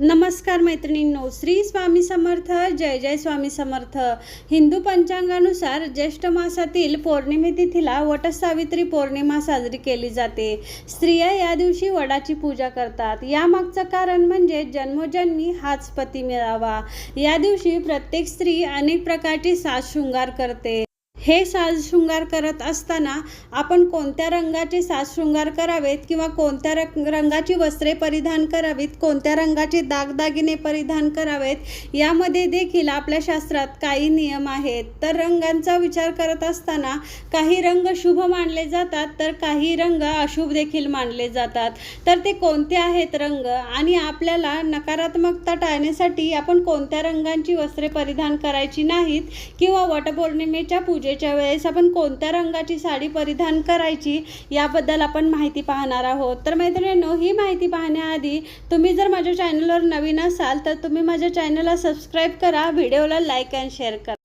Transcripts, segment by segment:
नमस्कार मैत्रिणींनो श्री स्वामी समर्थ जय जय स्वामी समर्थ. हिंदू पंचांगानुसार ज्येष्ठ मासातील पौर्णिमे तिथीला वटसावित्री पौर्णिमा साजरी केली जाते. स्त्रिया या दिवशी वडाची पूजा करतात. यामागचं कारण म्हणजे जन्मोजन्मी हाच पती मिळावा. या दिवशी प्रत्येक स्त्री अनेक प्रकारची साज शृंगार करते. हे साजशृंगार करत असताना आपण कोणत्या रंगाचे साजशृंगार करावेत किंवा कोणत्या रंग रंगाची वस्त्रे परिधान करावीत कोणत्या रंगाचे दागदागिने परिधान करावेत यामध्ये देखील आपल्या शास्त्रात काही नियम आहेत. तर रंगांचा विचार करत असताना काही रंग शुभ मानले जातात तर काही रंग अशुभ देखील मानले जातात. तर ते कोणते आहेत रंग? आणि आपल्याला नकारात्मकता टाळण्यासाठी आपण कोणत्या रंगांची वस्त्रे परिधान करायची नाहीत किंवा वटपौर्णिमेच्या पूजे पूजेच्या वेळेस आपण कोणत्या रंगाची साडी परिधान करायची याबद्दल आपण माहिती पाहणार आहोत. तर मैत्रिणींनो ही माहिती पाहण्याआधी तुम्ही जर माझ्या चॅनलवर नवीन असाल तर तुम्ही माझ्या चॅनलला सबस्क्राईब करा व्हिडिओला लाईक अँड शेअर करा.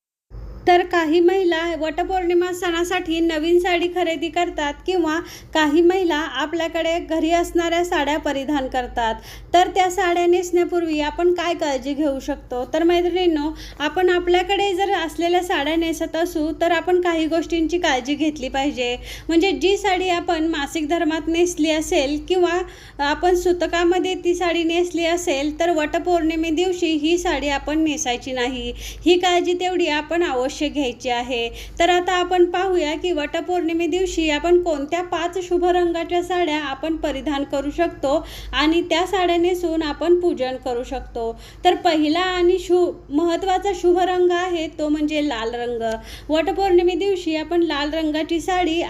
तर काही महिला वटपौर्णिमा सणासाठी नवीन साडी खरेदी करतात किंवा काही महिला आपल्याकडे घरी असणाऱ्या साड्या परिधान करतात. तर त्या साड्या नेसण्यापूर्वी आपण काय काळजी घेऊ शकतो? तर मैत्रिणींनो आपण आपल्याकडे जर असलेल्या साड्या नेसत असू तर आपण काही गोष्टींची काळजी घेतली पाहिजे. म्हणजे जी साडी आपण मासिक धर्मात नेसली असेल किंवा आपण सुतकामध्ये ती साडी नेसली असेल तर वटपौर्णिमे दिवशी ही साडी आपण नेसायची नाही. ही काळजी तेवढी आपण अवश्य घ्यायची आहे. तर आता आपण पाहूया की वटपौर्णिमे दिवशी आपण कोणत्या पाच शुभ रंगाच्या साड्या आपण परिधान करू शकतो आणि त्या साड्या नेसून आपण पूजन करू शकतो. तर पहिला आणि शु महत्त्वाचा शुभ रंग आहे तो म्हणजे लाल रंग. वटपौर्णिमे दिवशी आपण लाल रंगाची साडी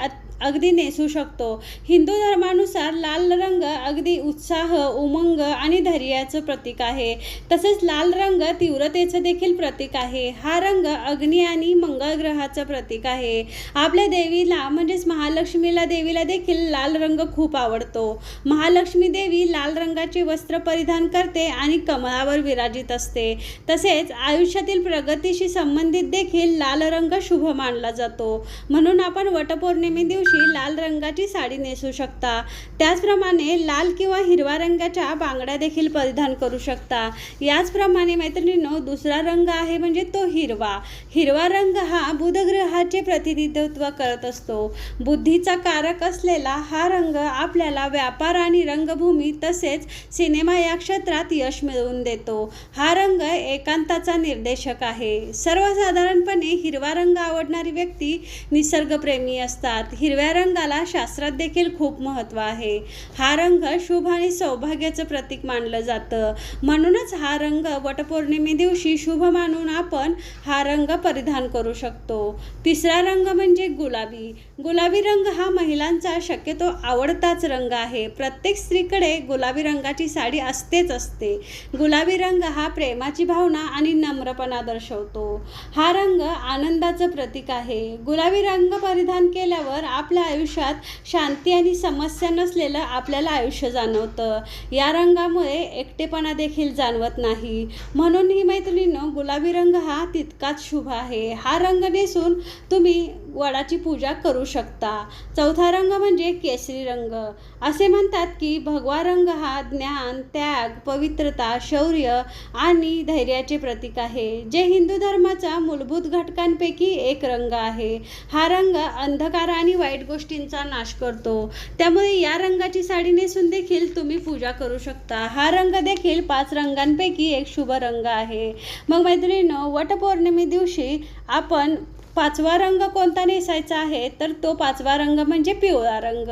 अगदी नेसू शकतो. हिंदू धर्मानुसार लाल रंग अगदी उत्साह उमंग आणि धैर्याचं प्रतीक आहे. तसेच लाल रंग तीव्रतेचं देखील प्रतीक आहे. हा रंग अग्नी आणि मंगळ ग्रहाचं प्रतीक आहे. आपल्या देवीला म्हणजेच महालक्ष्मीला देवीला देखील लाल रंग खूप आवडतो. महालक्ष्मी देवी लाल रंगाचे वस्त्र परिधान करते आणि कमळावर विराजित असते. तसेच आयुष्यातील प्रगतीशी संबंधित देखील लाल रंग शुभ मानला जातो. म्हणून आपण वटपौर्णिमे दिवशी लाल रंगाची साडी नेसू शकता. त्याचप्रमाणे लाल किंवा हिरवा रंगाच्या बांगड्या देखील परिधान करू शकता. याचप्रमाणे मैत्रिणींनो दुसरा रंग आहे म्हणजे तो हिरवा. हिरवा रंग हा बुधग्रहाचे प्रतिनिधित्व करत असतो. बुद्धीचा कारक असलेला हा रंग आपल्याला व्यापार आणि रंगभूमी तसेच सिनेमा या क्षेत्रात यश मिळवून देतो. हा रंग एकांताचा निर्देशक आहे. सर्वसाधारणपणे हिरवा रंग आवडणारी व्यक्ती निसर्गप्रेमी असतात. हिरव्या रंगाला शास्त्रात देखील खूप महत्त्व आहे. हा रंग शुभ आणि सौभाग्याचं प्रतीक मानलं जातं. म्हणूनच हा रंग वटपौर्णिमे दिवशी शुभ मानून आपण हा रंग परिधान करू शकतो. तिसरा रंग म्हणजे गुलाबी. गुलाबी रंग हा महिलांचा शक्यतो आवडताच रंग आहे. प्रत्येक स्त्रीकडे गुलाबी रंगाची साडी असतेच असते. गुलाबी रंग हा प्रेमाची भावना आणि नम्रपणा दर्शवतो. हा रंग आनंदाचं प्रतीक आहे. गुलाबी रंग परिधान केल्यावर आप आपल्या आयुष्यात शांती आणि समस्या नसलेलं आपल्याला आयुष्य जाणवतं. या रंगामुळे एकटेपणा देखील जाणवत नाही. म्हणून ही मैत्रिणीनं गुलाबी रंग हा तितकाच शुभ आहे. हा रंग नेसून तुम्ही वडाची पूजा करू शकता. चौथा रंग म्हणजे केसरी रंग. असे म्हणतात की भगवा रंग हा ज्ञान त्याग पवित्रता शौर्य आणि धैर्याचे प्रतीक आहे. जे हिंदू धर्माचा मूलभूत घटकांपैकी एक रंग आहे. हा रंग अंधकार आणि वाईट गोष्टींचा नाश करतो. त्यामुळे या रंगाची साडी नेसून देखील तुम्ही पूजा करू शकता. हा रंग देखील पाच रंगांपैकी एक शुभ रंग आहे. मग मैत्रिणीनं वटपौर्णिमे दिवशी आपण पाचवा रंग कोणता नेसायचा आहे तर तो पाचवा रंग म्हणजे पिवळा रंग.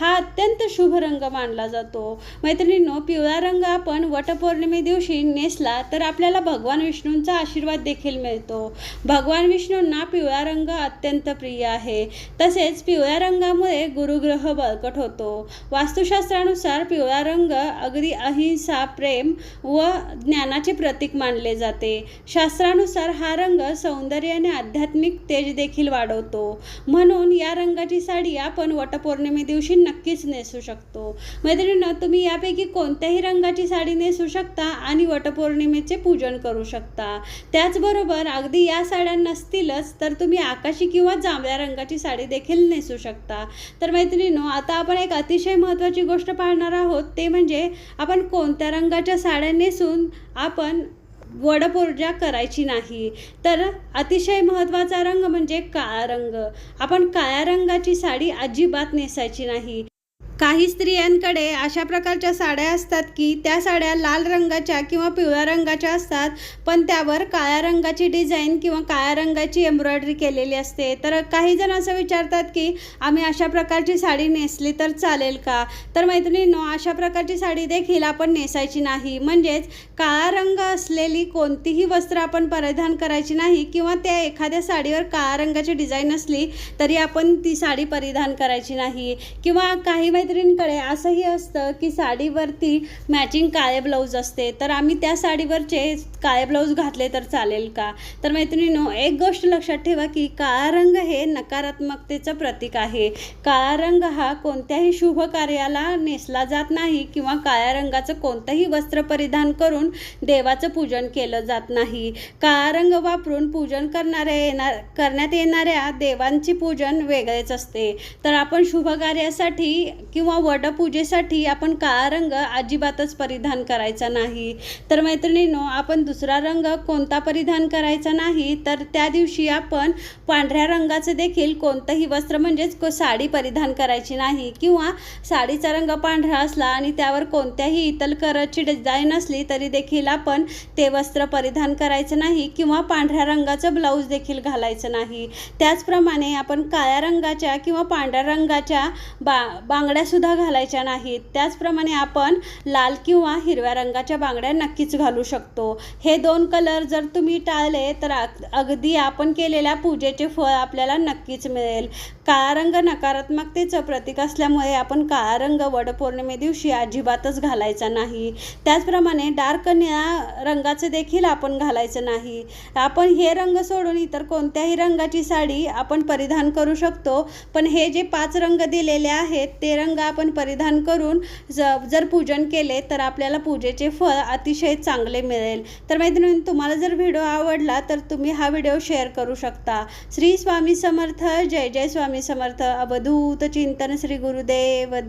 हा अत्यंत शुभ रंग मानला जातो. मैत्रिणींनो पिवळा रंग आपण वटपौर्णिमे दिवशी नेसला तर आपल्याला भगवान विष्णूंचा आशीर्वाद देखील मिळतो. भगवान विष्णूंना पिवळा रंग अत्यंत प्रिय आहे. तसेच पिवळ्या रंगामुळे गुरुग्रह बळकट होतो. वास्तुशास्त्रानुसार पिवळा रंग अगदी अहिंसा प्रेम व ज्ञानाचे प्रतीक मानले जाते. शास्त्रानुसार हा रंग सौंदर्य आणि आध्यात्मिक तेज देखील वाढवतो. म्हणून या रंगाची साडी आपण वटपौर्णिमे दिवशी नक्कीच नेसू शकतो. मैत्रिणींनो तुम्ही यापैकी कोणत्याही रंगाची साडी नेसू शकता आणि वटपौर्णिमेचे पूजन करू शकता. त्याचबरोबर अगदी या साड्या नसतीलच तर तुम्ही आकाशी किंवा जांभळ्या रंगाची साडी देखील नेसू शकता. तर मैत्रिणीनो आता आपण एक अतिशय महत्त्वाची गोष्ट पाहणार आहोत ते म्हणजे आपण कोणत्या रंगाच्या साड्या नेसून आपण वडपूजा करायची नाही. तर अतिशय महत्त्वाचा रंग म्हणजे काळा रंग. आपण काळ्या रंगाची साडी अजिबात नेसायची नाही. काही स्त्रियांकडे अशा प्रकारच्या साड्या असतात की त्या साड्या लाल रंगाच्या किंवा पिवळ्या रंगाच्या असतात पण त्यावर काळ्या रंगाची डिझाईन किंवा काळ्या रंगाची एम्ब्रॉयडरी केलेली असते. तर काही जण असं विचारतात की आम्ही अशा प्रकारची साडी नेसली तर चालेल का? तर मैत्रिणींनो अशा प्रकारची साडी देखील आपण नेसायची नाही. म्हणजेच काळा रंग असलेली कोणतीही वस्त्र आपण परिधान करायची नाही किंवा त्या एखाद्या साडीवर काळ्या रंगाची डिझाईन असली तरी आपण ती साडी परिधान करायची नाही. किंवा काही मैत्रिणींकडे असंही असतं की साडीवरती मॅचिंग काळे ब्लाऊज असते. तर आम्ही त्या साडीवरचे काळे ब्लाऊज घातले तर चालेल का? तर मैत्रिणींनो एक गोष्ट लक्षात ठेवा की काळा रंग हे नकारात्मकतेचं प्रतीक आहे. काळा रंग हा कोणत्याही शुभ कार्याला नेसला जात नाही किंवा काळ्या रंगाचं कोणतंही वस्त्र परिधान करून देवाचं पूजन केलं जात नाही. काळा रंग वापरून पूजन करणाऱ्या येणार करण्यात येणाऱ्या देवांची पूजन वेगळेच असते. तर आपण शुभ कार्यासाठी किंवा वडपूजेसाठी आपण काळा रंग अजिबातच परिधान करायचा नाही. तर मैत्रिणींनो आपण दुसरा रंग कोणता परिधान करायचा नाही तर त्या दिवशी आपण पांढऱ्या रंगाचं देखील कोणतंही वस्त्र म्हणजेच को साडी परिधान करायची नाही. किंवा साडीचा रंग पांढरा असला आणि त्यावर कोणत्याही इतर कलरची डिझाईन असली तरी देखील आपण ते वस्त्र परिधान करायचं नाही किंवा पांढऱ्या रंगाचं ब्लाऊज देखील घालायचं नाही. त्याचप्रमाणे आपण काळ्या रंगाच्या किंवा पांढऱ्या रंगाच्या बा बांगड्या बांगड्यासुद्धा घालायच्या नाहीत. त्याचप्रमाणे आपण लाल किंवा हिरव्या रंगाच्या बांगड्या नक्कीच घालू शकतो. हे दोन कलर जर तुम्ही टाळले तर अगदी आपण केलेल्या पूजेचे फळ आपल्याला नक्कीच मिळेल. काळा रंग नकारात्मकतेचं प्रतीक असल्यामुळे आपण काळा रंग वडपौर्णिमे दिवशी अजिबातच घालायचा नाही. त्याचप्रमाणे डार्क निळा रंगाचं देखील आपण घालायचं नाही. आपण हे रंग सोडून इतर कोणत्याही रंगाची साडी आपण परिधान करू शकतो पण हे जे पाच रंग दिलेले आहेत ते रंग आपण परिधान करून ज जर पूजन केले तर आपल्याला पूजेचे फळ अतिशय चांगले मिळेल. तर मैत्रिणी तुम्हाला जर व्हिडिओ आवडला तर तुम्ही हा व्हिडिओ शेअर करू शकता. श्री स्वामी समर्थ जय जय स्वामी समर्थ. अवधूत चिंतन श्री गुरुदेव.